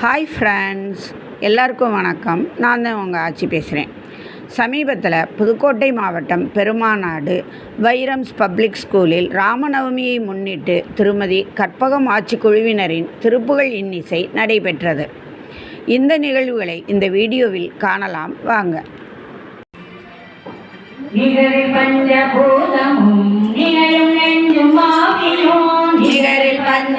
Hi friends எல்லாருக்கும் வணக்கம். நான் தான் உங்கள் ஆட்சி பேசுகிறேன் சமீபத்தில் புதுக்கோட்டை மாவட்டம் பெருமாநாடு வைரம்ஸ் பப்ளிக் ஸ்கூலில் ராமநவமியை முன்னிட்டு திருமதி கற்பகம் ஆட்சி குழுவினரின் திருப்புகழ் இன்னிசை நடைபெற்றது. இந்த நிகழ்வுகளை இந்த வீடியோவில் காணலாம். வாங்க. பஞ்சபூதமும்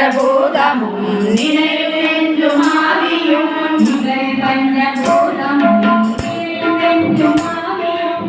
பஞ்சபூதமும் நினையும் நெஞ்சும் ஆவியும். நிகரில் பஞ்சபூதமும் நினையும் நெஞ்சும் ஆவியும்.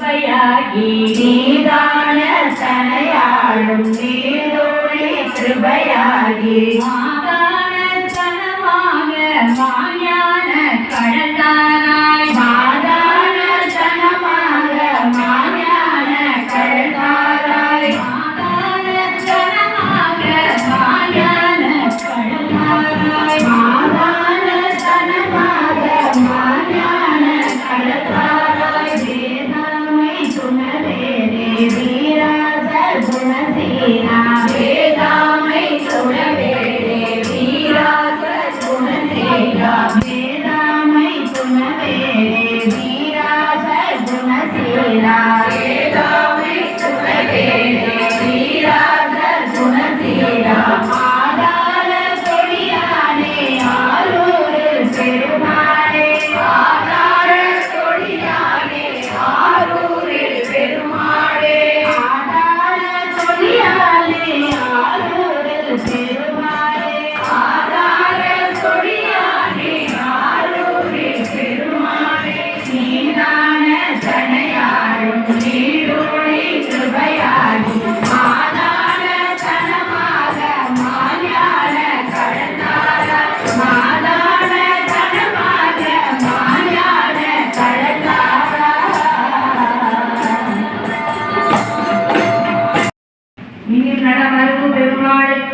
ಕೃಪೆಯಾಗಿದೆ நீர் நடமருகு பெருமாளுக்கு